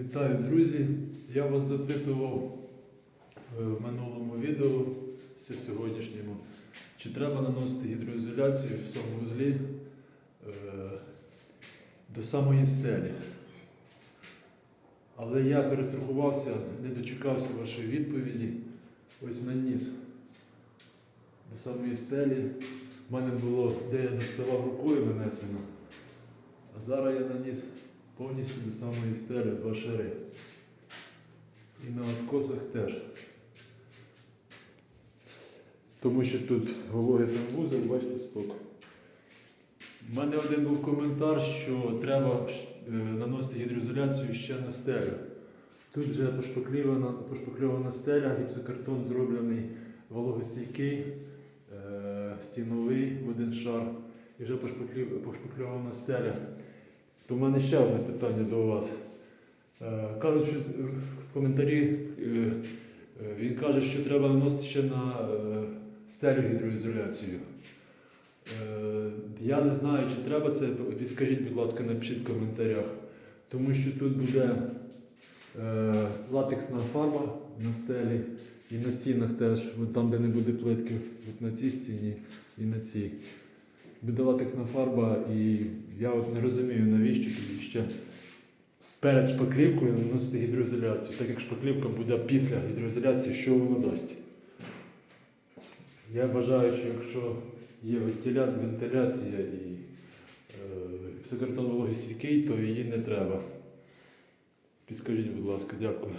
Вітаю, друзі! Я вас запитував е, в минулому відео, це сьогоднішньому, чи треба наносити гідроізоляцію в санвузлі е, до самої стелі. Але я перестрахувався, не дочекався вашої відповіді. Ось наніс до самої стелі. У мене було, де я доставав рукою нанесено. А зараз я наніс повністю до самої стелі два шари. І на откосах теж. Тому що тут вологий санвузол, бачите, сток. У мене один був коментар, що треба е, наносити гідроізоляцію ще на стелю. Тут вже пошпакльована, пошпакльована стеля, гіпсокартон зроблений вологостійкий, е, стіновий в один шар і вже пошпакльована стеля. То в мене ще одне питання до вас. Е, Кажуть, в коментарі е, е, він каже, що треба наносити ще на стелю гідроізоляцію. Е, Я не знаю, чи треба це. Підскажіть, будь ласка, напишіть в коментарях. Тому що тут буде латексна фарба на стелі і на стінах теж, там, де не буде плитки, от на цій стіні і на цій. Буде латексна фарба, і я от не розумію, навіщо тоді ще перед шпаклівкою наносити гідроізоляцію, так як шпаклівка буде після гідроізоляції, що воно дасть. Я вважаю, що якщо є вентиля- вентиляція і е, вологий стійкий, то її не треба. Підскажіть, будь ласка, дякую.